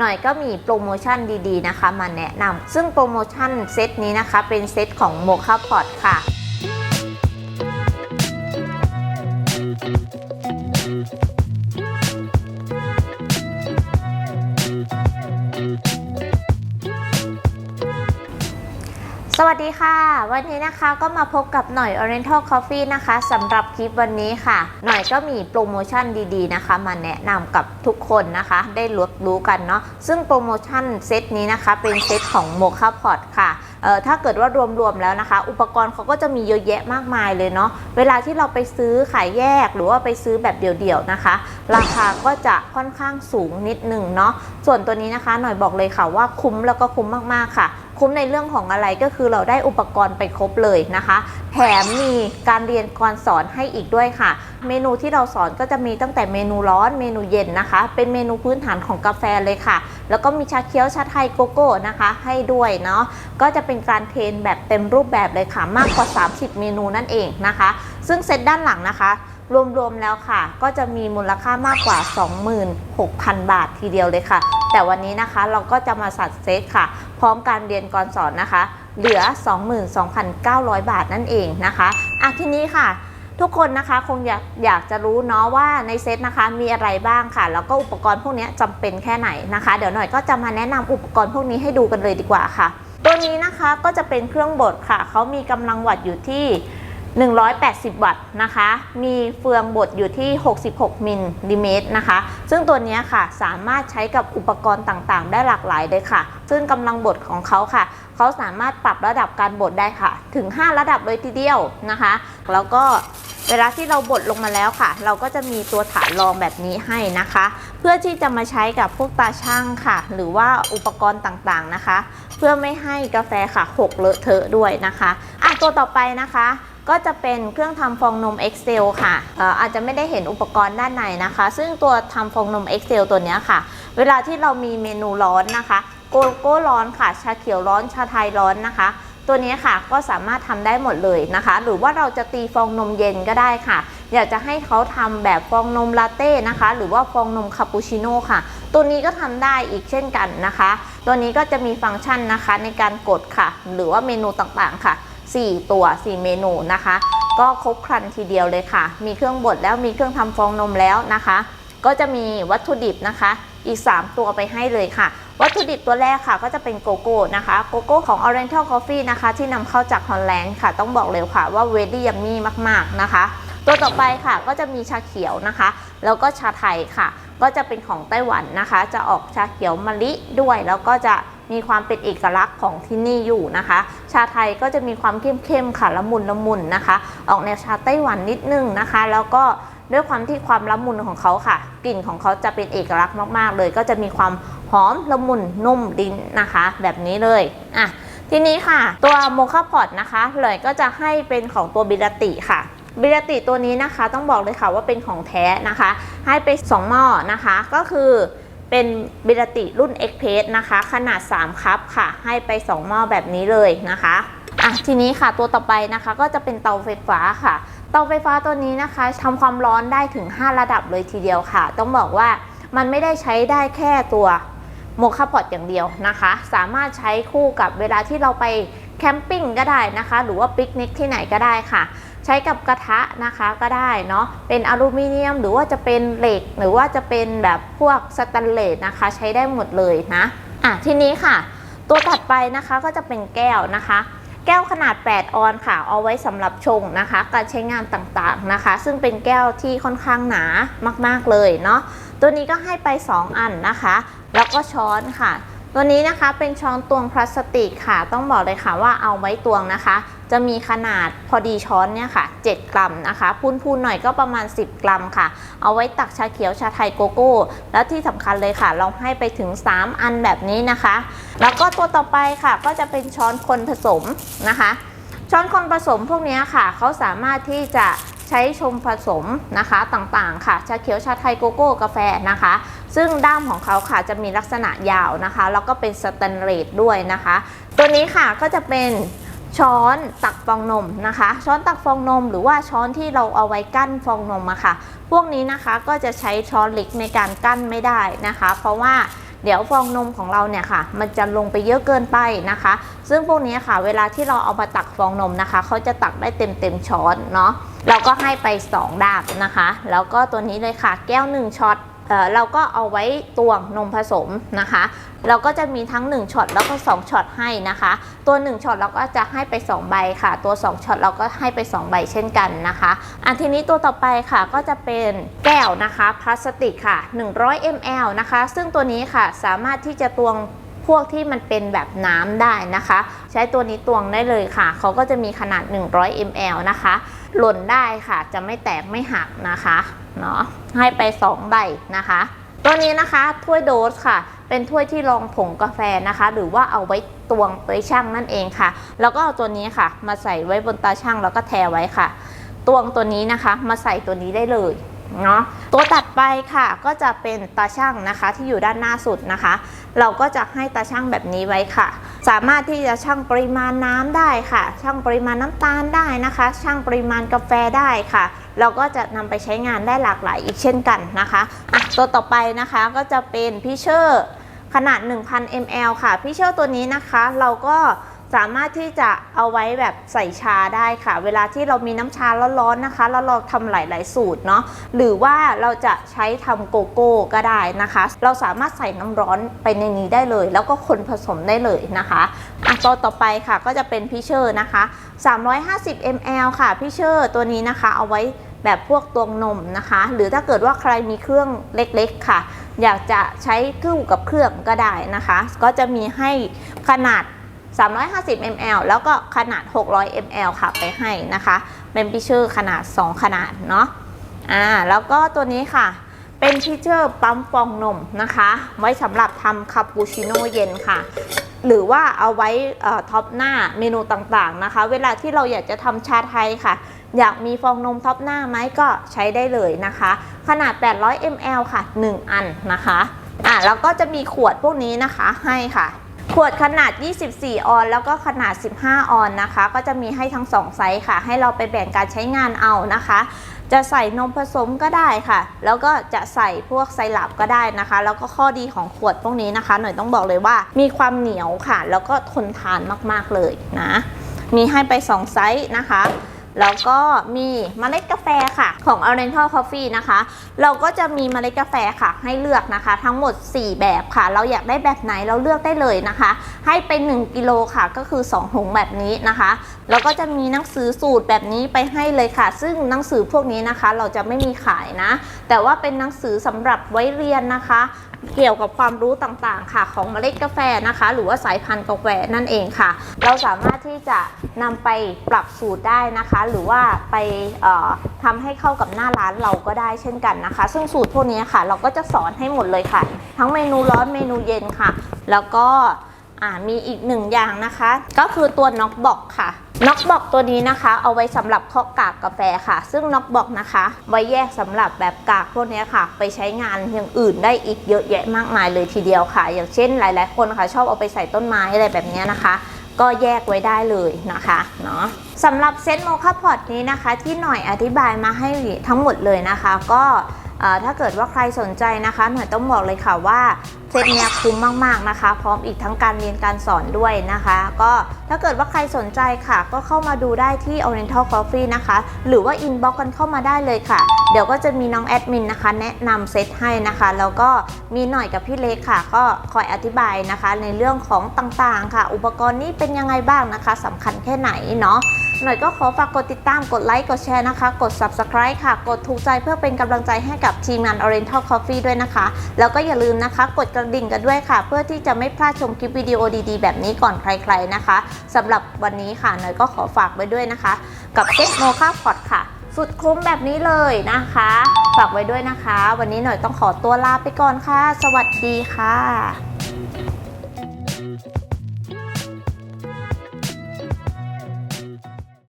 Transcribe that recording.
หน่อยก็มีโปรโมชั่นดีๆนะคะ มาแนะนำซึ่งโปรโมชั่นเซตนี้นะคะ เป็นเซตของโมคาพอดค่ะ วัสดีค่ะ วันนี้นะคะก็มาพบกับหน่อย Oriental Coffee นะคะสำหรับคลิปวันนี้ค่ะ หน่อยก็มีโปรโมชั่นดีๆนะคะ มาแนะนำกับทุกคนนะคะ ได้รู้รู้กันเนาะซึ่งโปรโมชั่นเซตนี้นะคะ เป็นเซตของโมคาพอดค่ะ ถ้าเกิดว่ารวมๆแล้วนะคะ อุปกรณ์เขาก็จะมีเยอะแยะมากมายเลยเนาะเวลาที่เราไปซื้อขายแยกหรือว่าไปซื้อแบบเดี่ยวๆนะคะ ราคาก็จะค่อนข้างสูงนิดหนึ่งเนาะส่วนตัวนี้นะคะหน่อยบอกเลยค่ะว่าคุ้มแล้วก็คุ้มมากๆค่ะคุ้มในเรื่องของอะไรก็คือเราได้อุปกรณ์ไปครบเลยนะคะ แถมมีการเรียนการสอนให้อีกด้วยค่ะ เมนูที่เราสอนก็จะมีตั้งแต่เมนูร้อนเมนูเย็นนะคะ เป็นเมนูพื้นฐานของกาแฟเลยค่ะ แล้วก็มีชาเขียวชาไทยโกโก้นะคะให้ด้วยเนาะก็จะเป็นการเทรนแบบเต็มรูปแบบเลยค่ะมากกว่า 30 เมนูนั่นเองนะคะ ซึ่งเซตด้านหลังนะคะรวมๆแล้วค่ะ ก็จะมีมูลค่ามากกว่า 26,000 บาททีเดียวเลยค่ะ แต่วันนี้นะคะเราก็จะมาสัดเซตค่ะ พร้อมการเรียนการสอนนะคะ เหลือ 22,900 บาทนั่นเองนะคะอะทีนี้ค่ะ ทุกคนนะคะคงอยากอยากจะรู้เนาะว่าในเซตนะคะมีอะไรบ้างค่ะ แล้วก็อุปกรณ์พวกนี้จำเป็นแค่ไหนนะคะ เดี๋ยวหน่อยก็จะมาแนะนำอุปกรณ์พวกนี้ให้ดูกันเลยดีกว่าค่ะ ตัวนี้นะคะก็จะเป็นเครื่องบดค่ะเขามีกำลังวัตต์อยู่ที่180 วัตต์นะคะ มีเฟืองบดอยู่ที่ 66 มิลลิเมตรนะคะ ซึ่งตัวนี้ค่ะสามารถใช้กับอุปกรณ์ต่างๆ ได้หลากหลายเลยค่ะ ซึ่งกำลังบดของเขาค่ะ เขาสามารถปรับระดับการบดได้ค่ะ ถึง 5 ระดับเลยทีเดียวนะคะ แล้วก็ เวลาที่เราบดลงมาแล้วค่ะ เราก็จะมีตัวฐานรองแบบนี้ให้นะคะ เพื่อที่จะมาใช้กับพวกตาช่างค่ะ หรือว่าอุปกรณ์ต่างๆนะคะ เพื่อไม่ให้กาแฟค่ะหกเลอะเทอะด้วยนะคะอะตัวต่อไปนะคะก็จะเป็นเครื่องทำฟองนม Excel ค่ะอาจจะไม่ได้เห็นอุปกรณ์ด้านในนะคะ ซึ่งตัวทำฟองนม Excel ตัวนี้ค่ะ เวลาที่เรามีเมนูร้อนนะคะ โกโก้ร้อนค่ะ ชาเขียวร้อน ชาไทยร้อนนะคะ ตัวนี้ค่ะก็สามารถทำได้หมดเลยนะคะ หรือว่าเราจะตีฟองนมเย็นก็ได้ค่ะ อยากจะให้เขาทำแบบฟองนมลาเต้นะคะ หรือว่าฟองนมคาปูชิโน่ค่ะ ตัวนี้ก็ทำได้อีกเช่นกันนะคะ ตัวนี้ก็จะมีฟังก์ชันนะคะในการกดค่ะ หรือว่าเมนูต่างๆค่ะ 4 ตัว 4 เมนูนะคะ ก็ครบครันทีเดียวเลยค่ะ มีเครื่องบดแล้วมีเครื่องทำฟองนมแล้วนะคะ ก็จะมีวัตถุดิบนะคะ อีก 3 ตัวไปให้เลยค่ะ วัตถุดิบตัวแรกค่ะก็จะเป็นโกโก้นะคะโกโก้ของ Oriental Coffee นะคะ ที่นำเข้าจากฮอลแลนด์ค่ะ ต้องบอกเลยค่ะว่าเวดี้ยัมมี่มาก ๆ นะคะ ตัวต่อไปค่ะก็จะมีชาเขียวนะคะ แล้วก็ชาไทยค่ะ ก็จะเป็นของไต้หวันนะคะ จะออกชาเขียวมะลิด้วย แล้วก็จะมีความเป็นเอกลักษณ์ของที่นี่อยู่นะคะ ชาไทยก็จะมีความเข้มๆค่ะละมุนละมุนนะคะ ออกแนวชาไต้หวันนิดนึงนะคะ แล้วก็ด้วยความที่ความละมุนของเขาค่ะ กลิ่นของเขาจะเป็นเอกลักษณ์มากๆ เลย ก็จะมีความ หอมละมุนนุ่มลิ้นนะคะ แบบนี้เลยอะทีนี้ค่ะ ตัวโมคาพอตนะคะเลยก็จะให้เป็นของตัวบิลติค่ะบิลติตัวนี้นะคะต้องบอกเลยค่ะว่าเป็นของแท้นะคะ ให้ไป 2 หม้อนะคะ ก็คือเป็นบิลติรุ่น e x p r e s s นะคะ ขนาด 3 คัพค่ะ ให้ไป 2 หม้อแบบนี้เลยนะคะอะทีนี้ค่ะตัวต่อไปนะคะก็จะเป็นเตาไฟฟ้าค่ะ เตาไฟฟ้าตัวนี้นะคะทำความร้อนได้ถึง 5 ระดับเลยทีเดียวค่ะ ต้องบอกว่ามันไม่ได้ใช้ได้แค่ตัว โมคาพอตอย่างเดียวนะคะ สามารถใช้คู่กับเวลาที่เราไปแคมปิ้งก็ได้นะคะ หรือว่าปิกนิกที่ไหนก็ได้ค่ะ ใช้กับกระทะนะคะก็ได้เนาะเป็นอลูมิเนียมหรือว่าจะเป็นเหล็ก หรือว่าจะเป็นแบบพวกสแตนเลสนะคะ ใช้ได้หมดเลยนะอะทีนี้ค่ะ ตัวถัดไปนะคะก็จะเป็นแก้วนะคะแก้วขนาด 8 ออนค่ะ เอาไว้สำหรับชงนะคะ การใช้งานต่างๆนะคะ ซึ่งเป็นแก้วที่ค่อนข้างหนามากๆเลยเนาะ ตัวนี้ก็ให้ไป 2 อันนะคะ แล้วก็ช้อนค่ะ ตัวนี้นะคะเป็นช้อนตวงพลาสติกค่ะ ต้องบอกเลยค่ะว่าเอาไว้ตวงนะคะ จะมีขนาดพอดีช้อนเนี่ยค่ะ 7 กรัมนะคะ พูนๆหน่อยก็ประมาณ 10 กรัมค่ะ เอาไว้ตักชาเขียวชาไทยโกโก้ แล้วที่สำคัญเลยค่ะ เราให้ไปถึง 3 อันแบบนี้นะคะ แล้วก็ตัวต่อไปค่ะก็จะเป็นช้อนคนผสมนะคะช้อนคนผสมพวกนี้ค่ะ เขาสามารถที่จะ ช้ชมผสมนะคะต่างๆ ค่ะ ชาเขียวชาไทยโกโก้กาแฟนะคะ ซึ่งด้ามของเขาค่ะจะมีลักษณะยาวนะคะ แล้วก็เป็นสแตนเลสด้วยนะคะ ตัวนี้ค่ะก็จะเป็นช้อนตักฟองนมนะคะ ช้อนตักฟองนม หรือว่าช้อนที่เราเอาไว้กั้นฟองนมอะค่ะ พวกนี้นะคะก็จะใช้ช้อนเล็กในการกั้นไม่ได้นะคะ เพราะว่า เดี๋ยวฟองนมของเราเนี่ยค่ะ มันจะลงไปเยอะเกินไปนะคะ ซึ่งพวกนี้ค่ะ เวลาที่เราเอามาตักฟองนมนะคะเขาจะตักได้เต็มเต็มช้อนเนาะเราก็ให้ไป 2 ดาบนะคะ แล้วก็ตัวนี้เลยค่ะ แก้ว 1ช็อต เราก็เอาไว้ตวงนมผสมนะคะ เราก็จะมีทั้ง 1ช็อตแล้วก็ 2ช็อตให้นะคะ ตัว 1ช็อตเราก็จะให้ไป 2 ใบค่ะ ตัว 2ช็อตเราก็ให้ไป 2 ใบเช่นกันนะคะอันทีนี้ตัวต่อไปค่ะก็จะเป็นแก้วนะคะพลาสติกค่ะ 100 ml นะคะ ซึ่งตัวนี้ค่ะสามารถที่จะตวงพวกที่มันเป็นแบบน้ำได้นะคะ ใช้ตัวนี้ตวงได้เลยค่ะ เขาก็จะมีขนาด 100 ml นะคะ หล่นได้ค่ะ จะไม่แตกไม่หักนะคะ เนาะให้ไป 2 ใบนะคะ ตัวนี้นะคะถ้วยโดสค่ะ เป็นถ้วยที่รองผงกาแฟนะคะ หรือว่าเอาไว้ตวงไปช่างนั่นเองค่ะ แล้วก็เอาตัวนี้ค่ะ มาใส่ไว้บนตาช่างแล้วก็แทไว้ค่ะ ตวงตัวนี้นะคะ มาใส่ตัวนี้ได้เลย เนาะตัวตัดไปค่ะก็จะเป็นตาช่างนะคะที่อยู่ด้านหน้าสุดนะคะ เราก็จะให้ตาช่างแบบนี้ไว้ค่ะ สามารถที่จะชั่งปริมาณน้ำได้ค่ะชั่งปริมาณน้ำตาลได้นะคะชั่งปริมาณกาแฟได้ค่ะ เราก็จะนำไปใช้งานได้หลากหลายอีกเช่นกันนะคะะตัวต่อไปนะคะก็จะเป็นพิเชอร์ขนาด 1,000 ml ค่ะพิเชอร์ตัวนี้นะคะ เราก็ สามารถที่จะเอาไว้แบบใส่ชาได้ค่ะ เวลาที่เรามีน้ำชาร้อนๆนะคะ แล้วเราทำหลาย ๆ สูตรเนาะหรือว่าเราจะใช้ทำโกโก้ก็ได้นะคะ เราสามารถใส่น้ำร้อนไปในนี้ได้เลย แล้วก็คนผสมได้เลยนะคะอะตัวต่อไปค่ะก็จะเป็นพิเชอร์นะคะ 350 ml ค่ะพิเชอร์ตัวนี้นะคะ เอาไว้แบบพวกตวงนมนะคะ หรือถ้าเกิดว่าใครมีเครื่องเล็กๆค่ะ อยากจะใช้คู่กับเครื่องก็ได้นะคะ ก็จะมีให้ขนาด 350 ml แล้วก็ขนาด 600 ml ค่ะไปให้นะคะ เป็นพิเชอร์ขนาด 2 ขนาดเนาะอ่าแล้วก็ตัวนี้ค่ะ เป็นพิเชอร์ปั๊มฟองนมนะคะ ไว้สำหรับทำคาปูชิโน่เย็นค่ะ หรือว่าเอาไว้ท็อปหน้าเมนูต่างๆนะคะ เวลาที่เราอยากจะทำชาไทยค่ะ อยากมีฟองนมท็อปหน้าไหมก็ใช้ได้เลยนะคะ ขนาด 800 ml ค่ะ 1 อันนะคะอ่าแล้วก็จะมีขวดพวกนี้นะคะให้ค่ะ ขวดขนาด 24 ออน แล้วก็ขนาด 15 ออนนะคะ ก็จะมีให้ทั้ง 2 ไซส์ค่ะ ให้เราไปแบ่งการใช้งานเอานะคะ จะใส่นมผสมก็ได้ค่ะ แล้วก็จะใส่พวกไซรัปก็ได้นะคะ แล้วก็ข้อดีของขวดพวกนี้นะคะ หน่อยต้องบอกเลยว่า มีความเหนียวค่ะ แล้วก็ทนทานมากๆเลยนะ มีให้ไป 2 ไซส์นะคะ แล้วก็มีเมล็ดกาแฟค่ะ ของ Oriental Coffee นะคะ เราก็จะมีเมล็ดกาแฟค่ะ ให้เลือกนะคะ ทั้งหมด 4 แบบค่ะ เราอยากได้แบบไหนเราเลือกได้เลยนะคะ ให้ไป1กิโลค่ะก็คือ2ถุงแบบนี้นะคะแล้วก็จะมีหนังสือสูตรแบบนี้ไปให้เลยค่ะ ซึ่งหนังสือพวกนี้นะคะ เราจะไม่มีขายนะ แต่ว่าเป็นหนังสือสำหรับไว้เรียนนะคะ เกี่ยวกับความรู้ต่างๆ ค่ะ ของเมล็ดกาแฟนะคะ หรือว่าสายพันธุ์กาแฟนั่นเองค่ะ เราสามารถที่จะนำไปปรับสูตรได้นะคะ หรือว่าไปเอ่อทำให้เข้ากับหน้าร้านเราก็ได้เช่นกันนะคะ ซึ่งสูตรพวกนี้ค่ะ เราก็จะสอนให้หมดเลยค่ะ ทั้งเมนูร้อนเมนูเย็นค่ะ แล้วก็ อ่ามีอีกหนึ่งอย่างนะคะ ก็คือตัวน็อกบอกค่ะน็อกบอกตัวนี้นะคะ เอาไว้สำหรับเคาะกากกาแฟค่ะ ซึ่งน็อกบอกนะคะ ไว้แยกสำหรับแบบกากพวกนี้ค่ะ ไปใช้งานอย่างอื่นได้อีกเยอะแยะมากมายเลยทีเดียวค่ะ อย่างเช่นหลาย ๆ คนค่ะ ชอบเอาไปใส่ต้นไม้อะไรแบบนี้นะคะก็แยกไว้ได้เลยนะคะเนาะสำหรับเซตโมคาพอตนี้นะคะ ที่หน่อยอธิบายมาให้ทั้งหมดเลยนะคะ ก็ ถ้าเกิดว่าใครสนใจนะคะหน่อยต้องบอกเลยค่ะว่าเซตเนี้ยคุ้มมากๆนะคะ พร้อมอีกทั้งการเรียนการสอนด้วยนะคะ ก็ถ้าเกิดว่าใครสนใจค่ะ ก็เข้ามาดูได้ที่ Oriental Coffee นะคะ หรือว่าอินบ็อกกันเข้ามาได้เลยค่ะ เดี๋ยวก็จะมีน้องแอดมินนะคะ แนะนำเซตให้นะคะ แล้วก็มีหน่อยกับพี่เล็กค่ะ ก็คอยอธิบายนะคะ ในเรื่องของต่างๆค่ะ อุปกรณ์นี้เป็นยังไงบ้างนะคะสำคัญแค่ไหนเนาะ หน่อยก็ขอฝากกดติดตามกดไลค์กดแชร์นะคะ กด subscribe ค่ะ กดถูกใจเพื่อเป็นกำลังใจให้กับทีมงาน Oriental Coffee ด้วยนะคะ แล้วก็อย่าลืมนะคะ กดกระดิ่งกันด้วยค่ะ เพื่อที่จะไม่พลาดชมคลิปวิดีโอดีๆ แบบนี้ก่อนใคร ๆนะคะสำหรับวันนี้ค่ะหน่อยก็ขอฝากไว้ด้วยนะคะ กับเซ็ตโมคาพอดค่ะ สุดคุ้มแบบนี้เลยนะคะ ฝากไว้ด้วยนะคะ วันนี้หน่อยต้องขอตัวลาไปก่อนค่ะ สวัสดีค่ะ